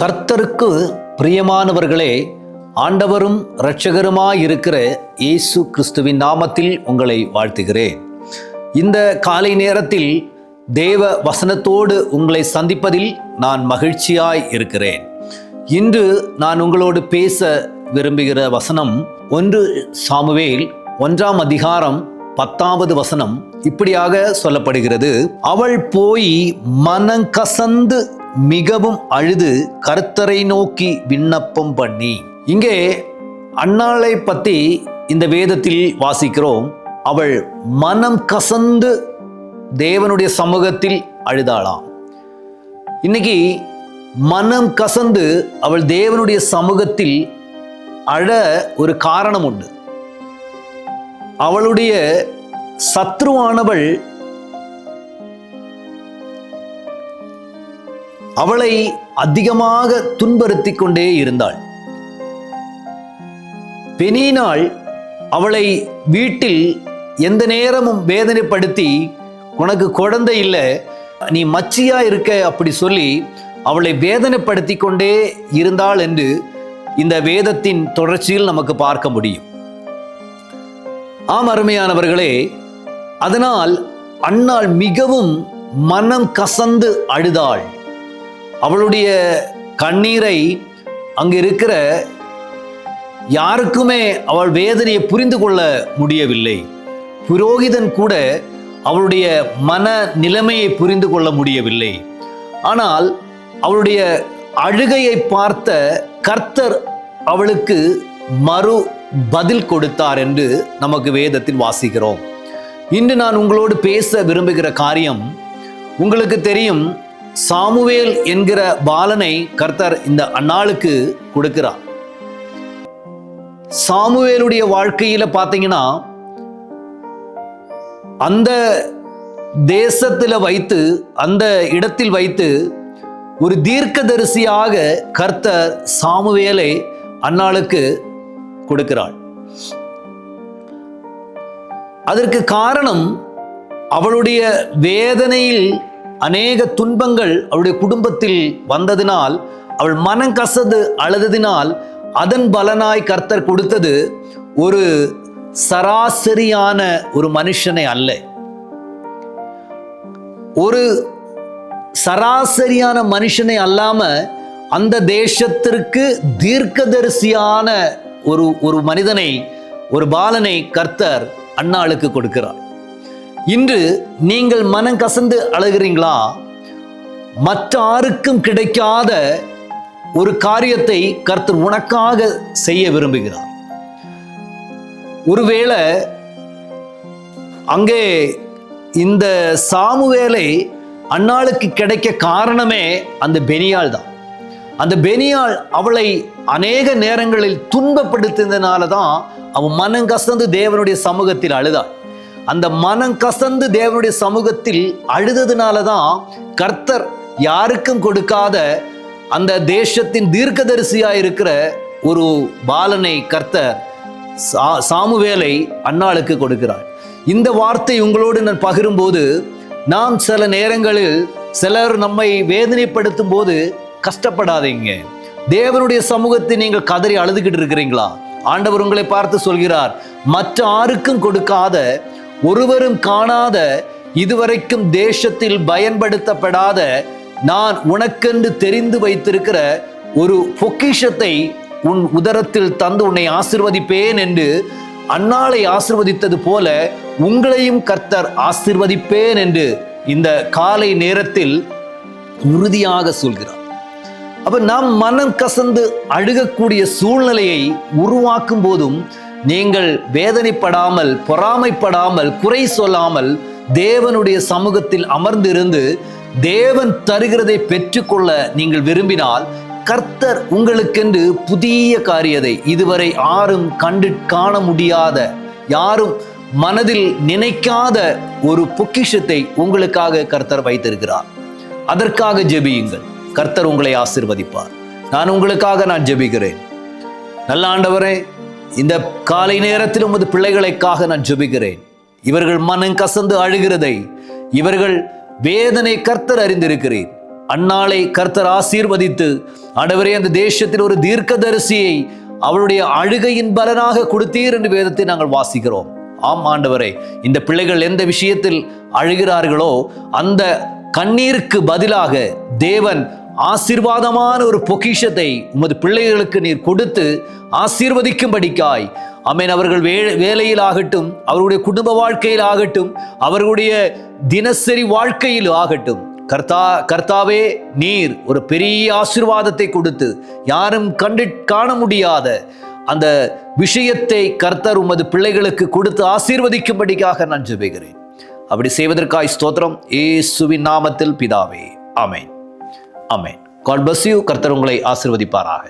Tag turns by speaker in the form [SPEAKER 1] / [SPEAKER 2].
[SPEAKER 1] கர்த்தருக்கு பிரியமானவர்களே ஆண்டவரும் இரட்சகருமாயிருக்கிற இயேசு கிறிஸ்துவின் நாமத்தில் உங்களை வாழ்த்துகிறேன். இந்த காலை நேரத்தில் தேவ வசனத்தோடு உங்களை சந்திப்பதில் நான் மகிழ்ச்சியாய் இருக்கிறேன். இன்று நான் உங்களோடு பேச விரும்புகிற வசனம் ஒன்று சாமுவேல் ஒன்றாம் அதிகாரம் பத்தாவது வசனம் இப்படியாக சொல்லப்படுகிறது. அவள் போய் மனங்கசந்து மிகவும் அழுது கர்த்தரை நோக்கி விண்ணப்பம் பண்ணி. இங்கே அன்னாளை பற்றி இந்த வேதத்தில் வாசிக்கிறோம். அவள் மனம் கசந்து தேவனுடைய சமூகத்தில் அழுதாளாம். இன்னைக்கு மனம் கசந்து அவள் தேவனுடைய சமூகத்தில் அழ ஒரு காரணம் உண்டு. அவளுடைய சத்ருவானவள் அவளை அதிகமாக துன்புறுத்தி கொண்டே இருந்தாள். பெனினாள் அவளை வீட்டில் எந்த நேரமும் வேதனைப்படுத்தி உனக்கு குழந்தை இல்லை நீ மச்சியா இருக்க? அப்படி சொல்லி அவளை வேதனைப்படுத்தி கொண்டே இருந்தாள் என்று இந்த வேதத்தின் தொடர்ச்சியில் நமக்கு பார்க்க முடியும். ஆம் அருமையானவர்களே. அதனால் அன்னாள் மிகவும் மனம் கசந்து அழுதாள். அவளுடைய கண்ணீரை அங்கு இருக்கிற யாருக்குமே அவள் வேதனையை புரிந்து கொள்ள முடியவில்லை. புரோகிதன் கூட அவளுடைய மன நிலைமையை புரிந்து கொள்ள முடியவில்லை. ஆனால் அவளுடைய அழுகையை பார்த்த கர்த்தர் அவளுக்கு மறு பதில் கொடுத்தார் என்று நமக்கு வேதத்தில் வாசிக்கிறோம். இன்று நான் உங்களோடு பேச விரும்புகிற காரியம் உங்களுக்கு தெரியும் சாமுவேல் என்கிற பாலனை கர்த்தர் இந்த அன்னாளுக்கு கொடுக்கிறார். சாமுவேலுடைய வாழ்க்கையில் பார்த்தீங்கன்னா அந்த தேசத்தில் வைத்து அந்த இடத்தில் வைத்து ஒரு தீர்க்கதரிசியாக கர்த்தர் சாமுவேலை அன்னாளுக்கு கொடுக்கிறாள். அதற்கு காரணம் அவளுடைய வேதனையில் அநேக துன்பங்கள் அவளுடைய குடும்பத்தில் வந்ததினால் அவள் மனம் கசது அழுததினால் அதன் பலனாய் கர்த்தர் கொடுத்தது ஒரு சராசரியான ஒரு மனுஷனை அல்ல. ஒரு சராசரியான மனுஷனை அல்லாம அந்த தேசத்திற்கு தீர்க்கதரிசியான ஒரு ஒரு மனிதனை ஒரு பாலனை கர்த்தர் அன்னாளுக்கு கொடுக்கிறார். இன்று நீங்கள் மனம் கசந்து அழுகிறீங்களா? மற்ற ஆருக்கும் கிடைக்காத ஒரு காரியத்தை கர்த்தர் உனக்காக செய்ய விரும்புகிறார். ஒருவேளை அங்கே இந்த சாமுவேலை அன்னாளுக்கு கிடைக்க காரணமே அந்த பெனியால் தான். அந்த பெனியால் அவளை அநேக நேரங்களில் துன்பப்படுத்தினதுனால தான் அவன் மனம் கசந்து தேவனுடைய சமூகத்தில் அழுதாள். அந்த மனம் கசந்து தேவனுடைய சமூகத்தில் அழுததுனால தான் கர்த்தர் யாருக்கும் கொடுக்காத அந்த தேசத்தின் தீர்க்கதரிசியாக இருக்கிற ஒரு பாலனை கர்த்தர் சா சாமுவேலை அன்னாளுக்கு கொடுக்கிறார். இந்த வார்த்தை உங்களோடு நான் பகிரும்போது நாம் சில நேரங்களில் சிலர் நம்மை வேதனைப்படுத்தும் போது கஷ்டப்படாதீங்க. தேவனுடைய சமூகத்தை நீங்கள் கதறி அழுதுகிட்டு இருக்கிறீங்களா? ஆண்டவர் உங்களை பார்த்து சொல்கிறார் மற்ற ஆருக்கும் கொடுக்காத ஒருவரும் காணாத இதுவரைக்கும் தேசத்தில் பயன்படுத்தப்படாத நான் உனக்கென்று தெரிந்து வைத்திருக்கிற ஒரு பொக்கிஷத்தை உன் உதரத்தில் தந்து உன்னை ஆசிர்வதிப்பேன் என்று அன்னாளை ஆசிர்வதித்தது போல உங்களையும் கர்த்தர் ஆசிர்வதிப்பேன் என்று இந்த காலை நேரத்தில் உறுதியாக சொல்கிறார். அப்ப நாம் மனம் கசந்து அழுகக்கூடிய சூழ்நிலையை உருவாக்கும் போதும் நீங்கள் வேதனைப்படாமல் பொறாமைப்படாமல் குறை சொல்லாமல் தேவனுடைய சமூகத்தில் அமர்ந்திருந்து தேவன் தருகிறதை பெற்றுக்கொள்ள நீங்கள் விரும்பினால் கர்த்தர் உங்களுக்கென்று புதிய காரியத்தை இதுவரை யாரும் கண்டு காண முடியாத யாரும் மனதில் நினைக்காத ஒரு பொக்கிஷத்தை உங்களுக்காக கர்த்தர் வைத்திருக்கிறார். அதற்காக ஜெபியுங்கள். கர்த்தர் உங்களை ஆசிர்வதிப்பார். நான் உங்களுக்காக நான் ஜெபிக்கிறேன். நல்ல ஆண்டவரே இந்த காலை நேரத்தில் உமது பிள்ளைகளுக்காக நான் ஜெபிக்கிறேன். இவர்கள் மனம் கசந்து அழுகிறதை இவர்கள் வேதனை கர்த்தர் அறிந்திருக்கிறேன் அந்நாளை கர்த்தர் ஆசீர்வதித்து ஆண்டவரே அந்த தேசத்தில் ஒரு தீர்க்கதரிசியை அவளுடைய அழுகையின் பலனாக கொடுத்தீர் என்று வேதத்தை நாங்கள் வாசிக்கிறோம். ஆம் ஆண்டவரே இந்த பிள்ளைகள் எந்த விஷயத்தில் அழுகிறார்களோ அந்த கண்ணீருக்கு பதிலாக தேவன் ஆசீர்வாதமான ஒரு பொக்கிஷத்தை உமது பிள்ளைகளுக்கு நீர் கொடுத்து ஆசீர்வதிக்கும்படிக்காய். அமேன் அவர்கள் வே வேலையில் ஆகட்டும் அவர்களுடைய குடும்ப வாழ்க்கையில் ஆகட்டும் அவர்களுடைய தினசரி வாழ்க்கையில் ஆகட்டும் கர்த்தா கர்த்தாவே நீர் ஒரு பெரிய ஆசீர்வாதத்தை கொடுத்து யாரும் கண்டு காண முடியாத அந்த விஷயத்தை கர்த்தர் உமது பிள்ளைகளுக்கு கொடுத்து ஆசீர்வதிக்கும்படிக்காக நான் ஜெபிக்கிறேன். அப்படி செய்வதற்காய் ஸ்தோத்திரம். ஏசுவின் நாமத்தில் பிதாவே. ஆமென். ஆமென் காட் bless you. கர்த்தர் உங்களை ஆசீர்வதிப்பாராக